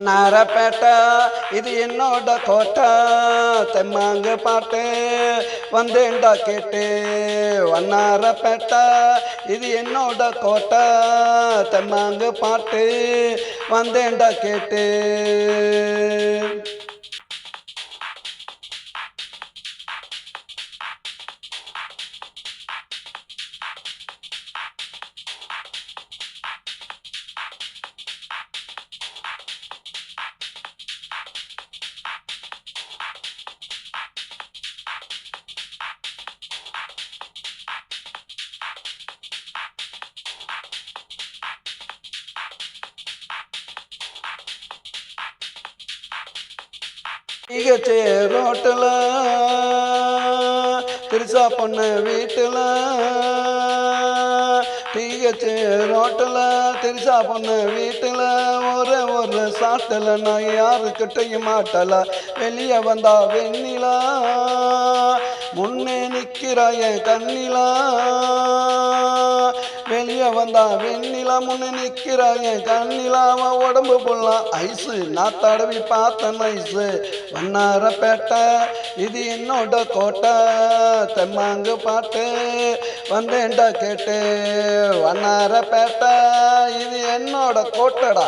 நாரப்பேட்டை இது என்னோட கோட்டை தெம்மாங்க பாட்டு வந்தேண்டா கேட்டு. வண்ணாரப்பேட்ட இது என்னோட கோட்டை தெம்மாங்க பாட்டு வந்தேண்டா கேட்டு. ஈகச்சே ரோட்டில் திருசா பொண்ணு வீட்டில். டீகச்சே ரோட்டில் திருசா பொண்ணு வீட்டில். ஒரு ஒரு சாட்டில் நான் யாருக்கிட்டையும் மாட்டல. வெளியே வந்தா வெண்ணிலா முன்னே நிற்கிறாய கண்ணிலா. வந்தா வெண்ணிலா முன்னே நிக்கிறாங்க என் உடம்பு போடலாம் ஐஸு நான் தடவி பார்த்தேன் ஐஸு வண்ணாரப்பேட்டை இது என்னோட கோட்டை. தெம்மாங்கு பாட்டு வந்தேன்டா கேட்டு. வண்ணாரப்பேட்டை இது என்னோட கோட்டடா.